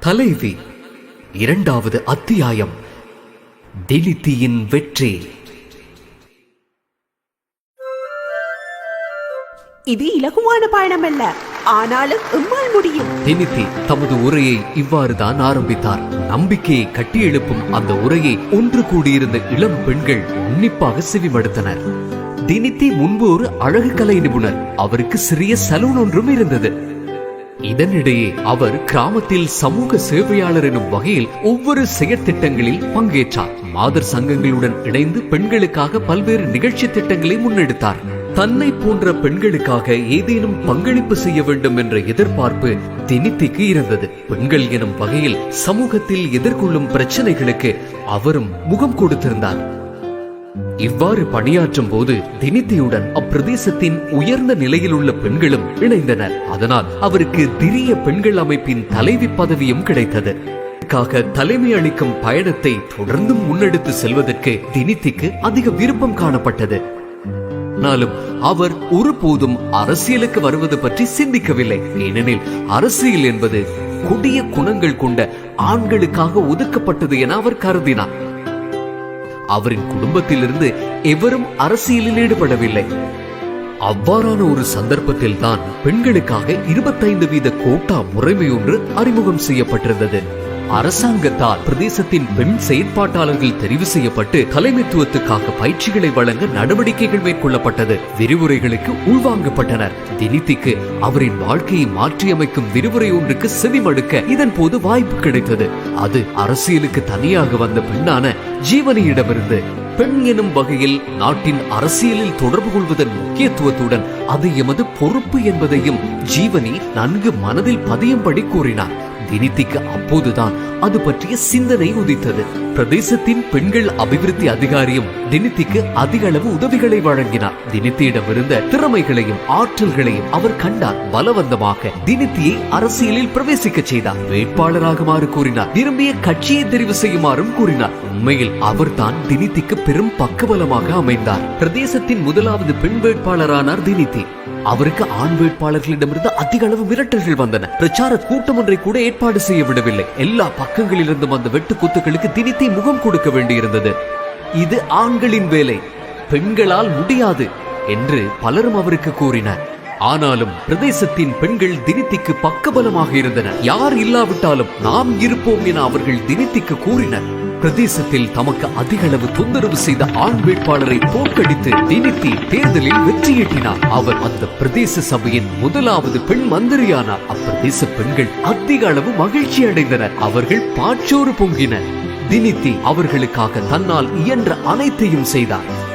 தலைவி இரண்டாவது அத்தியாயம் திலித்தியின் வெற்றி. இது இலகுவான பயணம் அல்ல ஆனாலும் எம்மால் முடியும். தினித்தி தமது உரையை இவ்வாறுதான் ஆரம்பித்தார். நம்பிக்கையை கட்டியெழுப்பும் அந்த உரையை ஒன்று கூடியிருந்த இளம் பெண்கள் உன்னிப்பாக செவிமடுத்தனர். தினித்தி முன்பு ஒரு அழகு கலை நிபுணர். அவருக்கு சிறிய சலூன் ஒன்றும் இருந்தது. இதனிடையே அவர் கிராமத்தில் சமூக சேவையாளர் எனும் வகையில் ஒவ்வொரு செயற்திட்டங்களில் பங்கேற்றார். மாதர் சங்கங்களுடன் இணைந்து பெண்களுக்காக பல்வேறு நிகழ்ச்சி திட்டங்களை முன்னெடுத்தார். தன்னை போன்ற பெண்களுக்காக ஏதேனும் பங்களிப்பு செய்ய வேண்டும் என்ற எதிர்பார்ப்பு தினித்திக்கு இருந்தது. பெண்கள் எனும் வகையில் சமூகத்தில் எதிர்கொள்ளும் பிரச்சனைகளுக்கு அவரும் முகம் கொடுத்திருந்தார். இவ்வாறு பணியாற்றும் போது தினித்தியுடன் அப்பிரதேசத்தின் உயர்ந்த நிலையில் உள்ள பெண்களும் இணைந்தனர். அதனால் அவருக்கு திரிய பெண்கள் அமைப்பின் தலைவி பதவியும் கிடைத்தது. தலைமை அளிக்கும் பயணத்தை தொடர்ந்து முன்னெடுத்து செல்வதற்கு தினித்திக்கு அதிக விருப்பம் காணப்பட்டது. ஆனாலும் அவர் ஒருபோதும் அரசியலுக்கு வருவது பற்றி சிந்திக்கவில்லை. ஏனெனில் அரசியல் என்பது கொடிய குணங்கள் கொண்ட ஆண்களுக்காக ஒதுக்கப்பட்டது என அவர் கருதினார். அவரின் குடும்பத்திலிருந்து எவரும் அரசியலில் ஈடுபடவில்லை. அவ்வாறான ஒரு சந்தர்ப்பத்தில் தான் பெண்களுக்காக இருபத்தைந்து வீத கோட்டா முறைமை ஒன்று அறிமுகம் செய்யப்பட்டிருந்தது. அரசாங்கத்தால் பிரதேசத்தின் பெண் செயற்பாட்டாளர்கள் தெரிவு செய்யப்பட்டு தலைமைத்துவத்துக்காக பயிற்சிகளை வழங்க நடவடிக்கைகள் மேற்கொள்ளப்பட்டது. விரிவுரைகளுக்கு உள்வாங்கப்பட்டனர். தினித்திக்கு அவரின் வாழ்க்கையை மாற்றியமைக்கும் விரிவுரை ஒன்றுக்கு செவிமடுக்க இதன் போது வாய்ப்பு கிடைத்தது. அது அரசியலுக்கு தனியாக வந்த பெண்ணான ஜீவனியிடமிருந்து. பெண் எனும் வகையில் நாட்டின் அரசியலில் தொடர்பு கொள்வதன் முக்கியத்துவத்துடன் அது எமது பொறுப்பு என்பதையும் ஜீவனி நன்கு மனதில் பதியும்படி கூறினார் தினித்திக்கு அப்போதுதான் அது பற்றிய சிந்தனை உதித்தது. பிரதேசத்தின் பெண்கள் அபிவிருத்தி அதிகாரியும் தினித்திக்கு அதிக அளவு உதவிகளை வழங்கினார். தினித்தியிடமிருந்த திறமைகளையும் ஆற்றல்களையும் அவர் கண்டார். பலவந்தமாக தினித்தியை அரசியலில் பிரவேசிக்க செய்தார். வேட்பாளராகுமாறு கூறினார். விரும்பிய கட்சியை தெரிவு செய்யுமாறும் கூறினார். உண்மையில் அவர்தான் தினித்திக்கு பெரும் பக்கபலமாக அமைந்தார். பிரதேசத்தின் முதலாவது பெண் வேட்பாளரானார் தினித்தி. அவருக்கு ஆண் வேட்பாளர்களிடமிருந்து அதிக அளவு மிரட்டல்கள் வந்தன. பிரச்சார கூட்டம் ஒன்றை கூட ஏற்பாடு செய்ய விடவில்லை. எல்லா பக்கங்களிலிருந்தும் வந்த வெட்டு குத்துக்களுக்கு தினித்தை முகம் கொடுக்க வேண்டியிருந்தது. இது ஆண்களின் வேலை. பெண்களால் முடியாது என்று பலரும் அவருக்கு கூறினர். ஆனாலும் பிரதேசத்தின் பெண்கள் தினித்திக்கு பக்கபலமாக இருந்தனர். யார் இல்லாவிட்டாலும் நாம் இருப்போம் என அவர்கள் தினித்திக்கு கூறினர். பிரதேசத்தில் தமக்கு அதிக அளவு தொந்தரவு செய்த ஆண் வேட்பாளரை தோற்கடித்து திணித்தி தேர்தலில் வெற்றியீட்டினார் அவர் அந்த பிரதேச சபையின் முதலாவது பெண் மந்திரியானார். அப்பிரதேச பெண்கள் அதிக அளவு மகிழ்ச்சி அடைந்தனர். அவர்கள் பாற்றோறு பொங்கினர். தினித்தி அவர்களுக்காக தன்னால் இயன்ற அனைத்தையும் செய்தார்.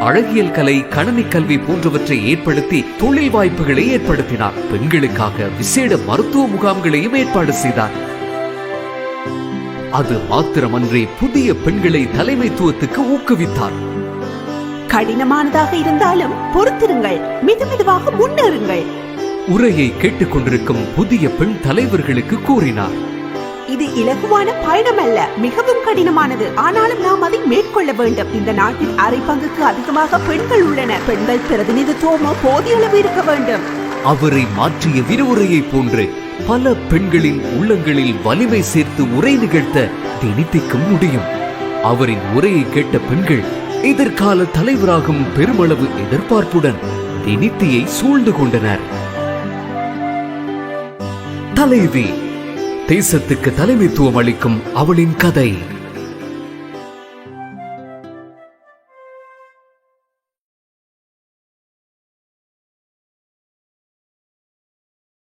அழகியல் கலை கணனி கல்வி போன்றவற்றை ஏற்படுத்தி தொழில் வாய்ப்புகளை ஏற்படுத்தினார். பெண்களுக்காக விசேட மருத்துவ முகாம்களையும் ஏற்பாடு செய்தார். அது மாத்திரமன்றி புதிய பெண்களை தலைமைத்துவத்துக்கு ஊக்குவித்தார். கடினமானதாக இருந்தாலும் பொறுத்திருங்கள் மெதுமெதுவாக முன்னேறுங்கள். உரையை கேட்டுக்கொண்டிருக்கும் புதிய பெண் தலைவர்களுக்கு கூறினார். இது இலகுவான பயணம் அல்ல மிகவும் கடினமானது. ஆனாலும் நாம் அதை மேற்கொள்ள வேண்டும். இந்த நாட்டில் அரை பங்குக்கு அதிகமாக பெண்கள் உள்ளனர் பெண்கள் பிரதிநிதித்துவமோ போதிய அளவு இருக்க வேண்டும். அவரை மாற்றிய விரிவுரையை போன்று பல பெண்களின் உள்ளங்களில் வலிமை சேர்த்து உரை நிகழ்த்த தினித்திக்கும் முடியும். அவரின் உரையை கேட்ட பெண்கள் எதிர்கால தலைவராகும் பெருமளவு எதிர்பார்ப்புடன் தினித்தியை சூழ்ந்து கொண்டனர். தலைவி தேசத்துக்கு தலைமைத்துவம் அளிக்கும் அவளின் கதை.